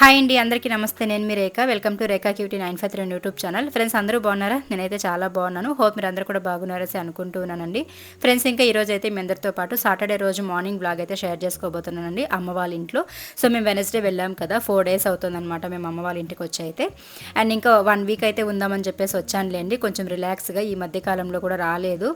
Hi అండి అందరికీ నమస్తే. నేను మీ Rekha. Welcome to Rekha cutie nine five three YouTube channel. Friends అందరూ బాగున్నారా? నేనైతే చాలా బాగున్నాను. హోప్ మీరు అందరూ కూడా బాగున్నారని అనుకుంటున్నానండి ఫ్రెండ్స్ ఇంకా ఈరోజు అయితే మీ అందరితో పాటు సాటర్డే రోజు మార్నింగ్ బ్లాగ్ అయితే షేర్ చేసుకోబోతున్నానండి. అమ్మ వాళ్ళ ఇంట్లో. సో మేము వెనస్డే వెళ్ళాం కదా. ఫోర్ డేస్ అవుతుందన్నమాట మేము అమ్మ వాళ్ళ ఇంటికి వచ్చి అయితే. అండ్ ఇంకా వన్ వీక్ అయితే ఉందామని చెప్పేసి వచ్చానులేండి. కొంచెం రిలాక్స్గా ఈ మధ్య కాలంలో కూడా రాలేదు.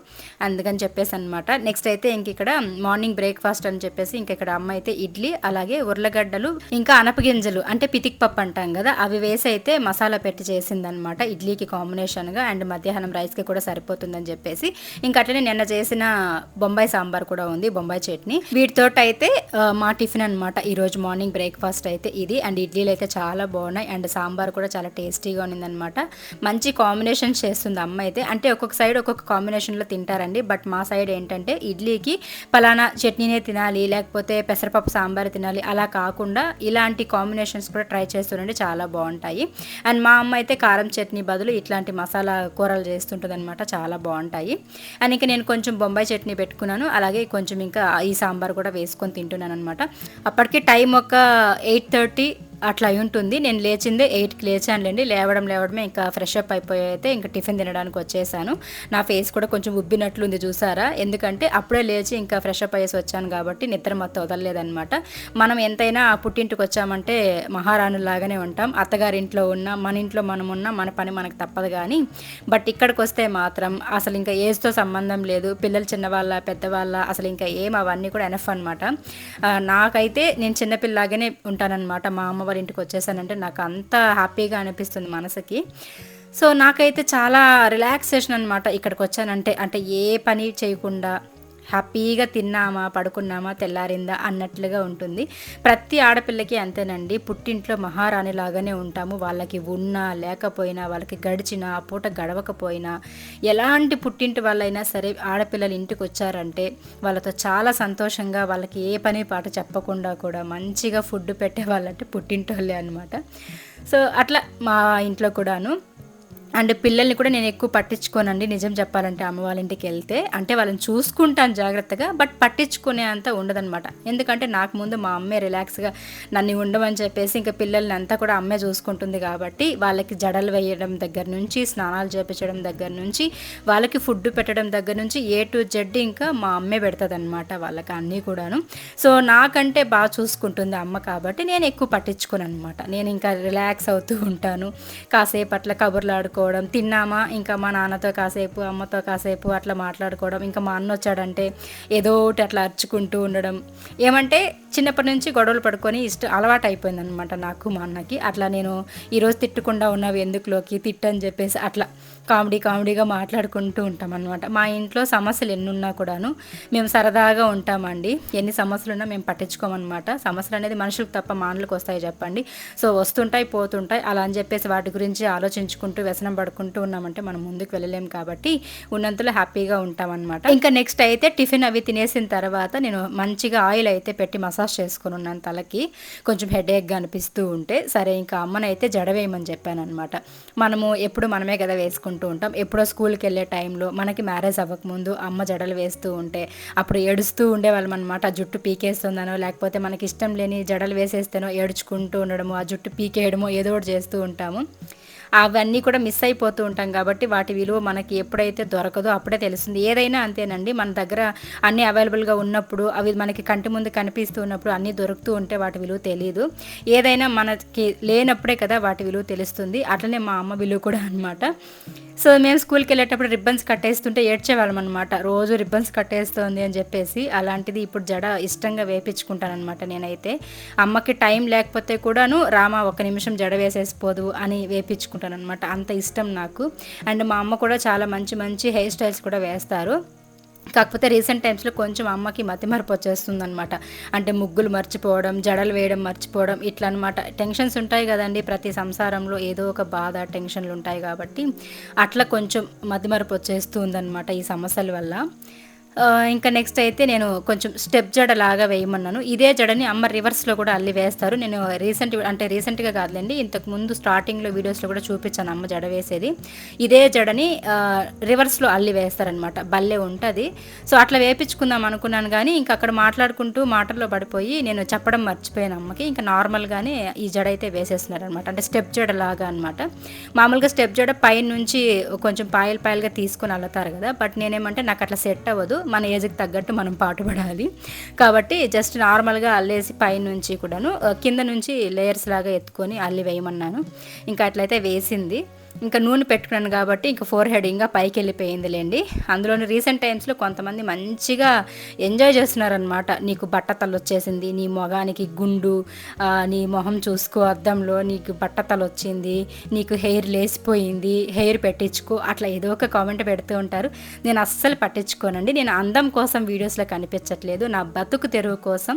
అందుకని చెప్పేసి అనమాట నెక్స్ట్ అయితే ఇంక ఇక్కడ మార్నింగ్ బ్రేక్ఫాస్ట్ అని చెప్పేసి ఇంక ఇక్కడ అమ్మ అయితే ఇడ్లీ అలాగే ఉర్లగడ్డలు ఇంకా అనపగింజలు. అంటే పితిక్ పప్పు అంటాం కదా అవి వేసి అయితే మసాలా పెట్టి చేసిందనమాట. ఇడ్లీకి కాంబినేషన్గా అండ్ మధ్యాహ్నం రైస్కి కూడా సరిపోతుందని చెప్పేసి. ఇంకా అట్లనే నిన్న చేసిన బొంబాయి సాంబార్ కూడా ఉంది బొంబాయి చట్నీ. వీటితో అయితే మా టిఫిన్ అనమాట ఈరోజు మార్నింగ్ బ్రేక్ఫాస్ట్ అయితే ఇది. అండ్ ఇడ్లీలు అయితే చాలా బాగున్నాయి. అండ్ సాంబార్ కూడా చాలా టేస్టీగా ఉన్నిందనమాట. మంచి కాంబినేషన్ చేస్తుంది అమ్మ అయితే. అంటే ఒక్కొక్క సైడ్ ఒక్కొక్క కాంబినేషన్లో తింటారండి. బట్ మా సైడ్ ఏంటంటే ఇడ్లీకి పలానా చట్నీనే తినాలి లేకపోతే పెసరపప్పు సాంబార్ తినాలి అలా కాకుండా ఇలాంటి కాంబినేషన్స్ కూడా ట్రై చేస్తుండండి చాలా బాగుంటాయి. అండ్ మా అమ్మ అయితే కారం చట్నీ బదులు ఇట్లాంటి మసాలా కూరలు చేస్తుంటుంది అనమాట చాలా బాగుంటాయి. అండ్ ఇంకా నేను కొంచెం బొంబాయి చట్నీ పెట్టుకున్నాను అలాగే కొంచెం ఇంకా ఈ సాంబార్ కూడా వేసుకొని తింటున్నాను అనమాట అప్పటికి టైం ఒక ఎయిట్ థర్టీ అట్లా అయి ఉంటుంది. నేను లేచిందే ఎయిట్కి లేచానులేండి. లేవడం లేవడమే ఇంకా ఫ్రెష్ అప్ అయిపోయి అయితే ఇంకా టిఫిన్ తినడానికి వచ్చేసాను. నా ఫేస్ కూడా కొంచెం ఉబ్బినట్లు ఉంది చూసారా? ఎందుకంటే అప్పుడే లేచి ఇంకా ఫ్రెష్ అప్ అయ్యేసి వచ్చాను కాబట్టి నిద్ర మొత్తం వదలలేదనమాట మనం ఎంతైనా ఆ పుట్టింటికి వచ్చామంటే మహారాణులాగానే ఉంటాం. అత్తగారింట్లో ఉన్న మన ఇంట్లో మనం ఉన్న మన పని మనకు తప్పదు కానీ బట్ ఇక్కడికి వస్తే మాత్రం అసలు ఇంకా ఏజ్తో సంబంధం లేదు. పిల్లలు చిన్నవాళ్ళ పెద్దవాళ్ళ అసలు ఇంకా ఏం అవన్నీ కూడా ఎనఫ్ అనమాట నాకైతే నేను చిన్నపిల్లలాగానే ఉంటానన్నమాట. మా అమ్మ వాళ్ళ ఇంటికి వచ్చేసానంటే నాకు అంత హ్యాపీగా అనిపిస్తుంది మనసుకి. సో నాకైతే చాలా రిలాక్సేషన్ అనమాట ఇక్కడికి వచ్చానంటే. అంటే ఏ పని చేయకుండా హ్యాపీగా తిన్నామా పడుకున్నామా తెల్లారిందా అన్నట్లుగా ఉంటుంది. ప్రతి ఆడపిల్లకి అంతేనండి. పుట్టింట్లో మహారాణి లాగానే ఉంటాము. వాళ్ళకి ఉన్నా లేకపోయినా వాళ్ళకి గడిచినా ఆ పూట గడవకపోయినా ఎలాంటి పుట్టింటి వాళ్ళైనా సరే ఆడపిల్లలు ఇంటికి వచ్చారంటే వాళ్ళతో చాలా సంతోషంగా వాళ్ళకి ఏ పని పాట చెప్పకుండా కూడా మంచిగా ఫుడ్ పెట్టే వాళ్ళంటే పుట్టింటోళ్ళే అనమాట సో అట్లా మా ఇంట్లో కూడాను అండ్ పిల్లల్ని కూడా నేను ఎక్కువ పట్టించుకోనండి. నిజం చెప్పాలంటే అమ్మ వాళ్ళ ఇంటికి వెళ్తే. అంటే వాళ్ళని చూసుకుంటాను జాగ్రత్తగా బట్ పట్టించుకునే అంత ఉండదనమాట ఎందుకంటే నాకు ముందు మా అమ్మే రిలాక్స్గా నన్ను ఉండమని చెప్పేసి ఇంకా పిల్లల్ని అంతా కూడా అమ్మే చూసుకుంటుంది కాబట్టి వాళ్ళకి జడలు వేయడం దగ్గర నుంచి స్నానాలు చేపించడం దగ్గర నుంచి వాళ్ళకి ఫుడ్ పెట్టడం దగ్గర నుంచి ఏ టు జెడ్ ఇంకా మా అమ్మే పెడుతుంది అనమాట వాళ్ళకి అన్నీ కూడాను. సో నాకంటే బాగా చూసుకుంటుంది అమ్మ కాబట్టి నేను ఎక్కువ పట్టించుకోను అనమాట నేను ఇంకా రిలాక్స్ అవుతూ ఉంటాను. కాసేపు అట్లా కబుర్లు మాట్లాడుకోవడం తిన్నామా? ఇంకా మా నాన్నతో కాసేపు అమ్మతో కాసేపు అట్లా మాట్లాడుకోవడం ఇంకా మా అన్న వచ్చాడంటే ఏదో ఒకటి అట్లా అరుచుకుంటూ ఉండడం. ఏమంటే చిన్నప్పటి నుంచి గొడవలు పడుకొని ఇష్టం అలవాటు అయిపోయింది అనమాట నాకు మా అన్నకి. అట్లా నేను ఈరోజు తిట్టకుండా ఉన్నావు ఎందుకులోకి? తిట్టని చెప్పేసి అట్లా కామెడీ కామెడీగా మాట్లాడుకుంటూ ఉంటాం అనమాట మా ఇంట్లో సమస్యలు ఎన్ని ఉన్నా కూడాను మేము సరదాగా ఉంటామండి. ఎన్ని సమస్యలు ఉన్నా మేము పట్టించుకోమన్నమాట. సమస్యలు అనేది మనుషులకు తప్ప మానులకు వస్తాయి చెప్పండి. సో వస్తుంటాయి పోతుంటాయి అలా అని చెప్పేసి వాటి గురించి ఆలోచించుకుంటూ వ్యసనం పడుకుంటూ ఉన్నామంటే మనం ముందుకు వెళ్ళలేము కాబట్టి ఉన్నంతలో హ్యాపీగా ఉంటామన్నమాట. ఇంకా నెక్స్ట్ అయితే టిఫిన్ అవి తినేసిన తర్వాత నేను మంచిగా ఆయిల్ అయితే పెట్టి మసాజ్ చేసుకుని ఉన్నాను తలకి. కొంచెం హెడేక్గా అనిపిస్తూ ఉంటే సరే ఇంకా అమ్మనైతే జడ వేయమని చెప్పాను అనమాట మనము ఎప్పుడు మనమే కదా వేసుకుంటాం. ఉంటాం. ఎప్పుడో స్కూల్కి వెళ్ళే టైంలో మనకి మ్యారేజ్ అవ్వకముందు అమ్మ జడలు వేస్తూ ఉంటే అప్పుడు ఏడుస్తూ ఉండేవాళ్ళం అనమాట ఆ జుట్టు పీకేస్తుందనో లేకపోతే మనకి ఇష్టం లేని జడలు వేసేస్తేనో ఏడుచుకుంటూ ఉండడము ఆ జుట్టు పీకేయడము ఏదో ఒకటి చేస్తూ ఉంటాము. అవన్నీ కూడా మిస్ అయిపోతూ ఉంటాం కాబట్టి వాటి విలువ మనకి ఎప్పుడైతే దొరకదో అప్పుడే తెలుస్తుంది. ఏదైనా అంతేనండి మన దగ్గర అన్నీ అవైలబుల్గా ఉన్నప్పుడు అవి మనకి కంటి ముందు కనిపిస్తూ ఉన్నప్పుడు అన్నీ దొరుకుతూ ఉంటే వాటి విలువ తెలియదు ఏదైనా మనకి లేనప్పుడే కదా వాటి విలువ తెలుస్తుంది. అట్లనే మా అమ్మ విలువ కూడా అనమాట సో మేము స్కూల్కి వెళ్ళేటప్పుడు రిబ్బన్స్ కట్టేస్తుంటే ఏడ్చేవాళ్ళం అనమాట రోజు రిబ్బన్స్ కట్టేస్తుంది అని చెప్పేసి అలాంటిది ఇప్పుడు జడ ఇష్టంగా వేపించుకుంటానమాట అనమాట నేనైతే. అమ్మకి టైం లేకపోతే కూడాను రామ ఒక నిమిషం జడ వేసేసిపోదు అని వేపించుకుంటానమాట అంత ఇష్టం నాకు. అండ్ మా అమ్మ కూడా చాలా మంచి మంచి హెయిర్ స్టైల్స్ కూడా వేస్తారు. కాకపోతే రీసెంట్ టైమ్స్లో కొంచెం అమ్మకి మతిమరపు వచ్చేస్తుంది అనమాట అంటే ముగ్గులు మర్చిపోవడం జడలు వేయడం మర్చిపోవడం ఇట్లా అనమాట టెన్షన్స్ ఉంటాయి కదండి ప్రతి సంసారంలో ఏదో ఒక బాధ టెన్షన్లు ఉంటాయి కాబట్టి అట్లా కొంచెం మతిమరపు వచ్చేస్తుంది అనమాట ఈ సమస్యల వల్ల. ఇంకా నెక్స్ట్ అయితే నేను కొంచెం స్టెప్ జడ లాగా వేయమన్నాను. ఇదే జడని అమ్మ రివర్స్లో కూడా అల్లి వేస్తారు. నేను రీసెంట్ అంటే రీసెంట్గా కాదులేండి ఇంతకు ముందు స్టార్టింగ్లో వీడియోస్లో కూడా చూపించాను అమ్మ జడ వేసేది. ఇదే జడని రివర్స్లో అల్లి వేస్తారనమాట భలే ఉంటుంది. సో అట్లా వేపించుకుందాం అనుకున్నాను కానీ ఇంకా అక్కడ మాట్లాడుకుంటూ మాటల్లో పడిపోయి నేను చెప్పడం మర్చిపోయాను అమ్మకి. ఇంకా నార్మల్గానే ఈ జడ అయితే వేసేస్తున్నారనమాట అంటే స్టెప్ జడ లాగా అనమాట మామూలుగా స్టెప్ జడ పైన నుంచి కొంచెం పాయలు పాయలుగా తీసుకొని అల్లుతారు కదా బట్ నేనేమంటే నాకు అట్లా సెట్ అవ్వదు. మన ఏజ్కి తగ్గట్టు మనం పాటుపడాలి. కాబట్టి జస్ట్ నార్మల్గా అల్లేసి పైనుంచి కూడాను కింద నుంచి లేయర్స్ లాగా ఎత్తుకొని అల్లి వేయమన్నాను. ఇంకా అట్లయితే వేసింది. ఇంకా నూనె పెట్టుకున్నాను కాబట్టి ఇంకా ఫోర్ హెడ్ ఇంకా పైకి వెళ్ళిపోయిందిలేండి. అందులోని రీసెంట్ టైమ్స్లో కొంతమంది మంచిగా ఎంజాయ్ చేస్తున్నారనమాట నీకు బట్టతలు వచ్చేసింది నీ మొగానికి గుండు నీ మొహం చూసుకో అద్దంలో నీకు బట్టతలు వచ్చింది నీకు హెయిర్ లేసిపోయింది హెయిర్ పెట్టించుకో అట్లా ఏదో ఒక కామెంట్ పెడుతూ ఉంటారు. నేను అస్సలు పట్టించుకోనండి. నేను అందం కోసం వీడియోస్లో కనిపించట్లేదు. నా బతుకు తెరువు కోసం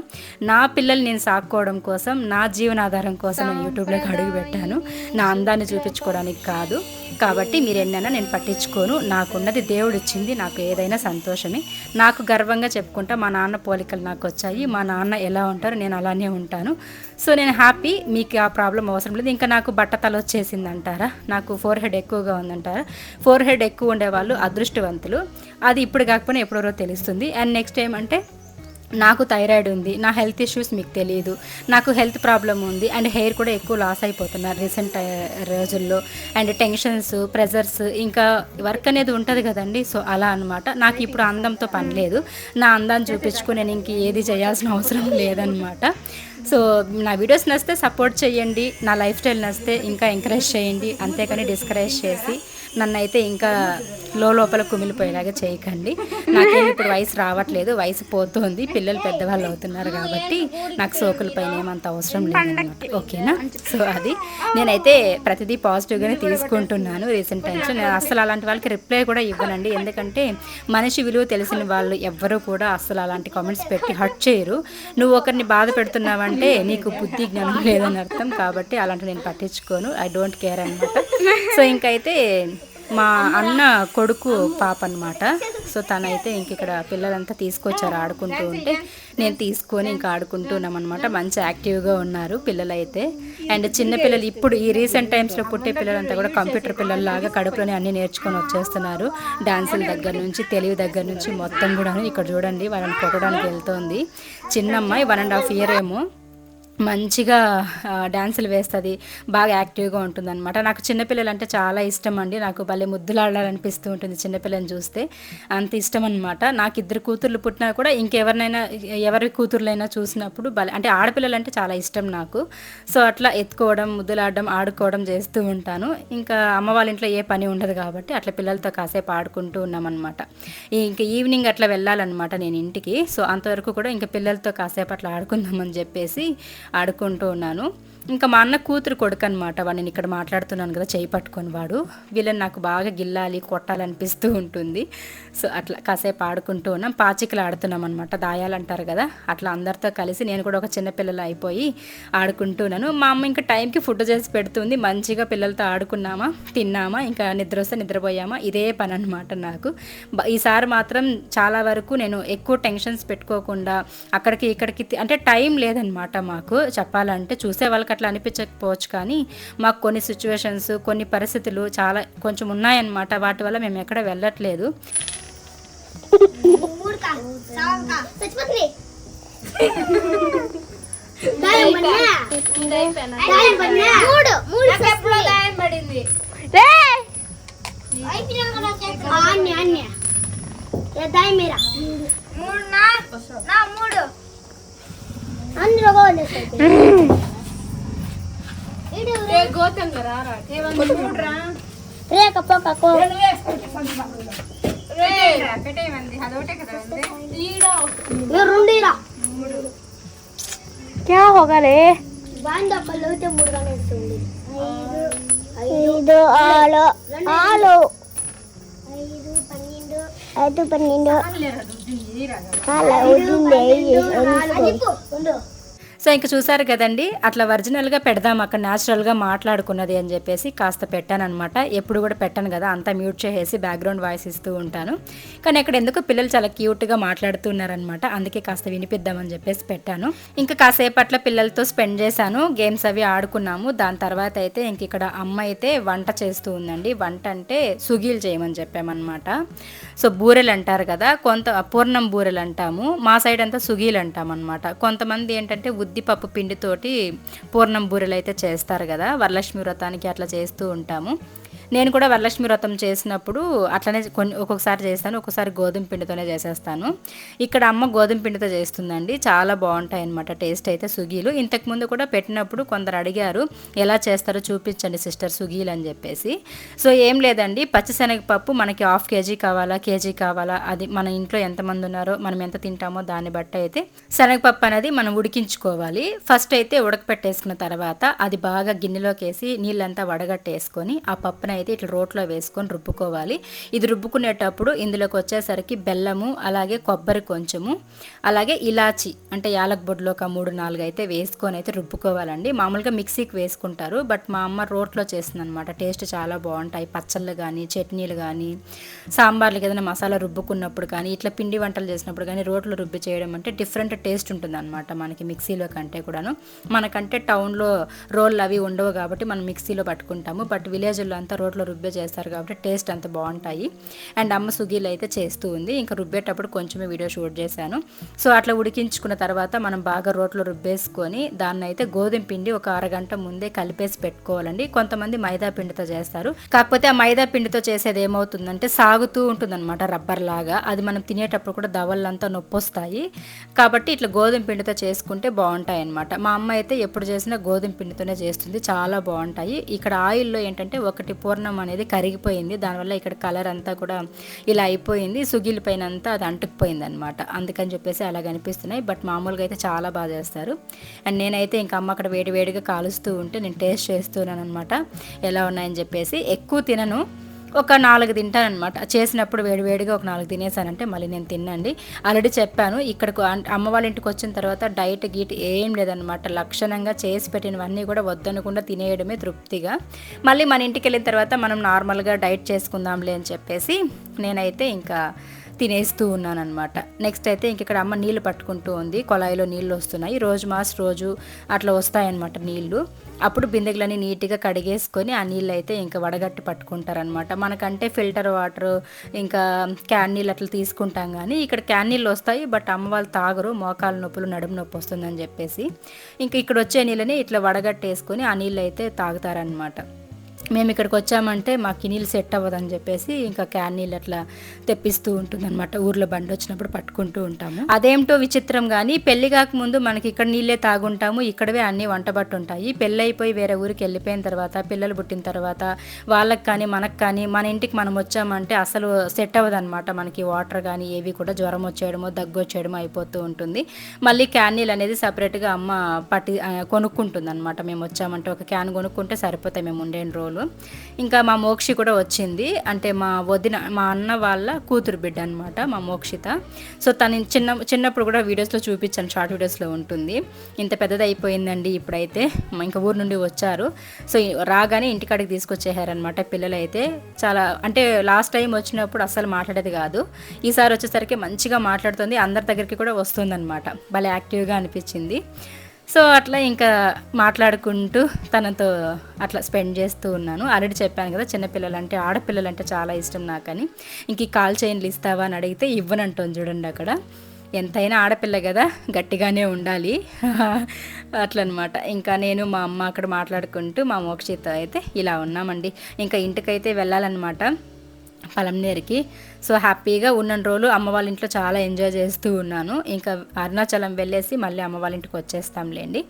నా పిల్లల్ని నేను సాక్కోవడం కోసం నా జీవనాధారం కోసం నేను యూట్యూబ్లోకి అడుగు పెట్టాను. నా అందాన్ని చూపించుకోవడానికి కాదు. కాబట్టి మీరు ఎన్నైనా నేను పట్టించుకోను. నాకున్నది దేవుడు ఇచ్చింది నాకు ఏదైనా సంతోషమే. నాకు గర్వంగా చెప్పుకుంటా మా నాన్న పోలికలు నాకు వచ్చాయి మా నాన్న ఎలా ఉంటారో నేను అలానే ఉంటాను. సో నేను హ్యాపీ. మీకు ఆ ప్రాబ్లం అవసరం లేదు. ఇంకా నాకు బట్టతల వచ్చేసింది అంటారా నాకు ఫోర్ హెడ్ ఎక్కువగా ఉందంటారా? ఫోర్ హెడ్ ఎక్కువ ఉండేవాళ్ళు అదృష్టవంతులు. అది ఇప్పుడు కాకపోయినా ఎప్పుడో తెలుస్తుంది. అండ్ నెక్స్ట్ ఏమంటే నాకు థైరాయిడ్ ఉంది నా హెల్త్ ఇష్యూస్ మీకు తెలియదు నాకు హెల్త్ ప్రాబ్లం ఉంది అండ్ హెయిర్ కూడా ఎక్కువ లాస్ అయిపోతున్నారు రీసెంట్ uh, రోజుల్లో. అండ్ టెన్షన్స్ ప్రెజర్స్ ఇంకా వర్క్ అనేది ఉంటుంది కదండి సో అలా అనమాట నాకు ఇప్పుడు అందంతో పని లేదు నా అందాన్ని చూపించుకుని నేను ఇంక ఏది చేయాల్సిన అవసరం లేదనమాట సో నా వీడియోస్ నచ్చితే సపోర్ట్ చేయండి నా లైఫ్ స్టైల్ నచ్చితే ఇంకా ఎంకరేజ్ చేయండి అంతేకాని డిస్కరేజ్ చేసి నన్ను అయితే ఇంకా లో లోపల కుమిలిపోయేలాగా చేయకండి. నాకేం ఇప్పుడు వయసు రావట్లేదు వయసు పోతుంది పిల్లలు పెద్దవాళ్ళు అవుతున్నారు కాబట్టి నాకు సోకుల పైన ఏమంత అవసరం లేదన్నమాట. ఓకేనా? సో అది. నేనైతే ప్రతిదీ పాజిటివ్గానే తీసుకుంటున్నాను రీసెంట్ టైమ్స్లో నేను అసలు అలాంటి వాళ్ళకి రిప్లై కూడా ఇవ్వనండి. ఎందుకంటే మనిషి విలువ తెలిసిన వాళ్ళు ఎవ్వరూ కూడా అసలు అలాంటి కామెంట్స్ పెట్టి హట్ చేయరు. నువ్వు ఒకరిని బాధ పెడుతున్నావంటే నీకు బుద్ధి జ్ఞానం లేదని అర్థం కాబట్టి అలాంటి నేను పట్టించుకోను. ఐ డోంట్ కేర్ అనమాట సో ఇంకైతే మా అన్న కొడుకు పాప అనమాట సో తనైతే ఇంక ఇక్కడ పిల్లలంతా తీసుకొచ్చారు ఆడుకుంటూ ఉంటే. నేను తీసుకొని ఇంకా ఆడుకుంటున్నాం అనమాట మంచి యాక్టివ్గా ఉన్నారు పిల్లలైతే. అండ్ చిన్న పిల్లలు ఇప్పుడు ఈ రీసెంట్ టైమ్స్లో పుట్టే పిల్లలంతా కూడా కంప్యూటర్ పిల్లల్లాగా కడుపులోనే అన్ని నేర్చుకొని వచ్చేస్తున్నారు. డాన్సుల దగ్గర నుంచి తెలివి దగ్గర నుంచి మొత్తం కూడా ఇక్కడ చూడండి. వాళ్ళని కొట్టడానికి వెళ్తోంది. చిన్నమ్మాయి వన్ అండ్ హాఫ్ ఇయర్ ఏమో. మంచిగా డ్యాన్సులు వేస్తుంది బాగా యాక్టివ్గా ఉంటుంది అనమాట నాకు చిన్నపిల్లలు అంటే చాలా ఇష్టం అండి నాకు భలే ముద్దులాడాలనిపిస్తూ ఉంటుంది చిన్నపిల్లని చూస్తే. అంత ఇష్టం అనమాట నాకు ఇద్దరు కూతుర్లు పుట్టినా కూడా ఇంకెవరినైనా ఎవరి కూతుర్లైనా చూసినప్పుడు భలే అంటే ఆడపిల్లలు అంటే చాలా ఇష్టం నాకు. సో అట్లా ఎత్తుకోవడం ముద్దులాడడం ఆడుకోవడం చేస్తూ ఉంటాను. ఇంకా అమ్మ వాళ్ళ ఇంట్లో ఏ పని ఉండదు కాబట్టి అట్లా పిల్లలతో కాసేపు ఆడుకుంటూ ఉన్నామన్నమాట. ఇంకా ఈవినింగ్ అట్లా వెళ్ళాలన్నమాట నేను ఇంటికి. సో అంతవరకు కూడా ఇంకా పిల్లలతో కాసేపు అట్లా ఆడుకుందామని చెప్పేసి ఆడుకుంటూ ఉన్నాను. ఇంకా మా అన్న కూతురు కొడుకు అనమాట వాడిని ఇక్కడ మాట్లాడుతున్నాను కదా చేయి పట్టుకొని వాడు. వీళ్ళని నాకు బాగా గిల్లాలి కొట్టాలనిపిస్తూ ఉంటుంది. సో అట్లా కాసేపు ఆడుకుంటూ ఉన్నాం. పాచికలు ఆడుతున్నాం అనమాట దాయాలంటారు కదా అట్లా అందరితో కలిసి నేను కూడా ఒక చిన్న పిల్లలు అయిపోయి ఆడుకుంటున్నాను మా అమ్మ ఇంకా టైంకి ఫుడ్ చేసి పెడుతుంది. మంచిగా పిల్లలతో ఆడుకున్నామా తిన్నామా ఇంకా నిద్ర వస్తే నిద్రపోయామా ఇదే పని అనమాట నాకు ఈసారి మాత్రం చాలా వరకు నేను ఎక్కువ టెన్షన్స్ పెట్టుకోకుండా అక్కడికి ఇక్కడికి అంటే టైం లేదనమాట మాకు. చెప్పాలంటే చూసే వాళ్ళకి అట్లా అనిపించకపోవచ్చు కానీ మాకు కొన్ని సిచ్యువేషన్స్ కొన్ని పరిస్థితులు చాలా కొంచెం ఉన్నాయన్నమాట. వాటి వల్ల మేము ఎక్కడ వెళ్ళట్లేదు. మూడు దాయం రేక పోక రెండురా క్యా హోగలే బాగుంది మూడు కానీ వస్తుంది. ఐదు ఆరు ఆరు ఐదు. పన్నెండు. అలా వదింది సో ఇంక చూసారు కదండి అట్లా ఒరిజినల్గా పెడదాం అక్కడ న్యాచురల్గా మాట్లాడుకున్నది అని చెప్పేసి కాస్త పెట్టానమాట ఎప్పుడు కూడా పెట్టాను కదా అంతా మ్యూట్ చేసేసి బ్యాక్గ్రౌండ్ వాయిస్ ఇస్తూ ఉంటాను. కానీ అక్కడ ఎందుకు పిల్లలు చాలా క్యూట్గా మాట్లాడుతున్నారనమాట అందుకే కాస్త వినిపిద్దామని చెప్పేసి పెట్టాను. ఇంకా కాసేపు అట్లా పిల్లలతో స్పెండ్ చేశాను గేమ్స్ అవి ఆడుకున్నాము. దాని తర్వాత అయితే ఇంక ఇక్కడ అమ్మ అయితే వంట చేస్తూ ఉందండి. వంట అంటే సుగీలు చేయమని చెప్పామన్నమాట. సో బూరెలు అంటారు కదా కొంత పూర్ణం బూరెలు అంటాము. మా సైడ్ అంతా సుగీలు అంటామన్నమాట. కొంతమంది ఏంటంటే ఉద్దిపప్పు పిండితోటి పూర్ణం బూరెలు అయితే చేస్తారు కదా వరలక్ష్మి వ్రతానికి అట్లా చేస్తూ ఉంటాము. నేను కూడా వరలక్ష్మి వ్రతం చేసినప్పుడు అట్లనే కొన్ని ఒక్కొక్కసారి చేస్తాను ఒక్కొక్కసారి గోధుమ పిండితోనే చేసేస్తాను. ఇక్కడ అమ్మ గోధుమ పిండితో చేస్తుందండి చాలా బాగుంటాయి అనమాట టేస్ట్ అయితే సుగీలు. ఇంతకుముందు కూడా పెట్టినప్పుడు కొందరు అడిగారు ఎలా చేస్తారో చూపించండి సిస్టర్ సుగీలు అని చెప్పేసి. సో ఏం లేదండి పచ్చిశనగపప్పు మనకి హాఫ్ కేజీ కావాలా కేజీ కావాలా అది మన ఇంట్లో ఎంతమంది ఉన్నారో మనం ఎంత తింటామో దాన్ని బట్టి అయితే శనగపప్పు అనేది మనం ఉడికించుకోవాలి. ఫస్ట్ అయితే ఉడకపెట్టేసుకున్న తర్వాత అది బాగా గిన్నెలోకి వేసి నీళ్ళంతా వడగట్టేసుకొని ఆ పప్పున అయితే ఇట్లా రోట్లో వేసుకొని రుబ్బుకోవాలి. ఇది రుబ్బుకునేటప్పుడు ఇందులోకి వచ్చేసరికి బెల్లము అలాగే కొబ్బరి కొంచెము అలాగే ఇలాచి అంటే యాలక్ ఒక మూడు నాలుగు అయితే వేసుకొని అయితే రుబ్బుకోవాలండి. మామూలుగా మిక్సీకి వేసుకుంటారు బట్ మా అమ్మ రోట్లో చేస్తుంది అనమాట టేస్ట్ చాలా బాగుంటాయి. పచ్చళ్ళు కానీ చట్నీలు కానీ సాంబార్లకి ఏదైనా మసాలా రుబ్బుకున్నప్పుడు కానీ ఇట్లా పిండి వంటలు చేసినప్పుడు కానీ రోట్లో రుబ్బి చేయడం అంటే డిఫరెంట్ టేస్ట్ ఉంటుంది అనమాట మనకి మిక్సీలో కంటే కూడాను. మనకంటే టౌన్లో రోళ్ళు అవి ఉండవు కాబట్టి మనం మిక్సీలో పట్టుకుంటాము. బట్ విలేజ్లో అంతా రోట్లో రుబ్బే చేస్తారు కాబట్టి టేస్ట్ అంత బాగుంటాయి. అండ్ అమ్మ సుగీలు అయితే చేస్తూ ఉంది. ఇంకా రుబ్బేటప్పుడు కొంచెమే వీడియో షూట్ చేశాను. సో అట్లా ఉడికించుకున్న తర్వాత మనం బాగా రోట్లో రుబ్బేసుకొని దాన్ని అయితే గోధుమ పిండి ఒక అరగంట ముందే కలిపేసి పెట్టుకోవాలండి. కొంతమంది మైదా పిండితో చేస్తారు. కాకపోతే ఆ మైదా పిండితో చేసేది ఏమవుతుందంటే సాగుతూ ఉంటుందన్నమాట రబ్బర్ లాగా అది మనం తినేటప్పుడు కూడా దవళ్ళంతా నొప్పి వస్తాయి కాబట్టి ఇట్లా గోధుమ పిండితో చేసుకుంటే బాగుంటాయి అనమాట మా అమ్మ అయితే ఎప్పుడు చేసినా గోధుమ పిండితోనే చేస్తుంది. చాలా బాగుంటాయి. ఇక్కడ ఆయిల్లో ఏంటంటే ఒకటి పూర్ణం అనేది కరిగిపోయింది. దానివల్ల ఇక్కడ కలర్ అంతా కూడా ఇలా అయిపోయింది. సుగిలి పైన అంతా అది అంటుకుపోయింది అనమాట అందుకని చెప్పేసి అలా కనిపిస్తున్నాయి. బట్ మామూలుగా అయితే చాలా బాగా చేస్తారు. అండ్ నేనైతే ఇంకా అమ్మ అక్కడ వేడి వేడిగా కాలుస్తూ ఉంటే నేను టేస్ట్ చేస్తున్నాను అనమాట ఎలా ఉన్నాయని చెప్పేసి. ఎక్కువ తినను. ఒక నాలుగు తింటానమాట చేసినప్పుడు వేడివేడిగా ఒక నాలుగు తినేసానంటే మళ్ళీ నేను తినండి ఆల్రెడీ చెప్పాను ఇక్కడికి అమ్మ వాళ్ళ ఇంటికి వచ్చిన తర్వాత డైట్ గీట్ ఏం లేదనమాట లక్షణంగా చేసి పెట్టినవన్నీ కూడా వద్దనకుండా తినేయడమే తృప్తిగా. మళ్ళీ మన ఇంటికి వెళ్ళిన తర్వాత మనం నార్మల్గా డైట్ చేసుకుందాంలే అని చెప్పేసి నేనైతే ఇంకా తినేస్తూ ఉన్నాను అనమాట నెక్స్ట్ అయితే ఇంక ఇక్కడ అమ్మ నీళ్ళు పట్టుకుంటూ ఉంది. కొలాయిలో నీళ్ళు వస్తున్నాయి. రోజు మాస్ రోజు అట్లా వస్తాయన్నమాట నీళ్ళు అప్పుడు బిందెలన్నీ నీట్గా కడిగేసుకొని ఆ నీళ్ళు అయితే ఇంకా వడగట్టి పట్టుకుంటారనమాట మనకంటే ఫిల్టర్ వాటర్ ఇంకా క్యాన్ నీళ్ళు అట్లా తీసుకుంటాం కానీ ఇక్కడ క్యాన్ నీళ్ళు వస్తాయి బట్ అమ్మ వాళ్ళు తాగరు. మోకాలు నొప్పులు నడుము నొప్పి వస్తుందని చెప్పేసి. ఇంకా ఇక్కడ వచ్చే నీళ్ళని ఇట్లా వడగట్టేసుకొని ఆ నీళ్ళు అయితే తాగుతారనమాట మేము ఇక్కడికి వచ్చామంటే మాకు నీళ్ళు సెట్ అవ్వదని చెప్పేసి ఇంకా క్యాన్ నీళ్ళు అట్లా తెప్పిస్తూ ఉంటుందన్నమాట. ఊర్లో బండి వచ్చినప్పుడు పట్టుకుంటూ ఉంటాము. అదేంటో విచిత్రం కానీ పెళ్ళి కాకముందు మనకి ఇక్కడ నీళ్ళే తాగుంటాము ఇక్కడవే అన్ని వంటబట్టు ఉంటాయి పెళ్ళి అయిపోయి వేరే ఊరికి వెళ్ళిపోయిన తర్వాత పిల్లలు పుట్టిన తర్వాత వాళ్ళకి కానీ మనకు కానీ మన ఇంటికి మనం వచ్చామంటే అసలు సెట్ అవ్వదన్నమాట. మనకి వాటర్ కానీ ఏవి కూడా జ్వరం వచ్చేయడమో దగ్గు వచ్చేయడమో అయిపోతూ ఉంటుంది. మళ్ళీ క్యాన్ నీళ్ళు అనేది సపరేట్గా అమ్మ పట్టి కొనుక్కుంటుంది అనమాట మేము వచ్చామంటే ఒక క్యాన్ కొనుక్కుంటే సరిపోతాయి. మేము ఉండే రోజులు ఇంకా మా మోక్షి కూడా వచ్చింది. అంటే మా వదిన మా అన్న వాళ్ళ కూతురు బిడ్డ అనమాట మా మోక్షిత. సో తను చిన్న చిన్నప్పుడు కూడా వీడియోస్లో చూపించాను షార్ట్ వీడియోస్లో ఉంటుంది. ఇంత పెద్దది అయిపోయిందండి ఇప్పుడైతే ఇంకా ఊరు నుండి వచ్చారు. సో రాగానే ఇంటికాడికి తీసుకొచ్చేసారనమాట పిల్లలు అయితే చాలా అంటే లాస్ట్ టైం వచ్చినప్పుడు అస్సలు మాట్లాడేది కాదు. ఈసారి వచ్చేసరికి మంచిగా మాట్లాడుతుంది అందరి దగ్గరికి కూడా వస్తుందన్నమాట. భలే యాక్టివ్గా అనిపించింది. సో అట్లా ఇంకా మాట్లాడుకుంటూ తనతో అట్లా స్పెండ్ చేస్తూ ఉన్నాను. ఆల్రెడీ చెప్పాను కదా చిన్నపిల్లలు అంటే ఆడపిల్లలు అంటే చాలా ఇష్టం నాకని. ఇంక ఈ కాల్ చైన్లు ఇస్తావా అని అడిగితే ఇవ్వనంటుంది చూడండి అక్కడ. ఎంతైనా ఆడపిల్ల కదా గట్టిగానే ఉండాలి. అట్లనమాట. ఇంకా నేను మా అమ్మ అక్కడ మాట్లాడుకుంటూ మా మోక్షిత అయితే ఇలా ఉన్నామండి. ఇంకా ఇంటికైతే వెళ్ళాలన్నమాట. పలంనేరుకి సో హ్యాపీగా ఉన్న రోజులు అమ్మ వాళ్ళ ఇంట్లో చాలా ఎంజాయ్ చేస్తూ ఉన్నాను. ఇంకా అరుణాచలం వెళ్ళేసి మళ్ళీ అమ్మ వాళ్ళ ఇంటికి వచ్చేస్తాంలేండి.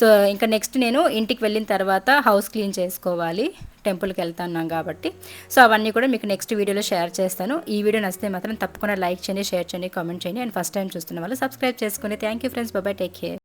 సో ఇంకా నెక్స్ట్ నేను ఇంటికి వెళ్ళిన తర్వాత హౌస్ క్లీన్ చేసుకోవాలి. టెంపుల్కి వెళ్తున్నాం కాబట్టి. సో అవన్నీ కూడా మీకు నెక్స్ట్ వీడియోలో షేర్ చేస్తాను. ఈ వీడియో నచ్చితే మాత్రం తప్పకుండా లైక్ చేయండి షేర్ చేయండి కామెంట్ చేయండి. అండ్ ఫస్ట్ టైం చూస్తున్న వాళ్ళు సబ్స్క్రైబ్ చేసుకోండి thank you friends. Bye bye take care.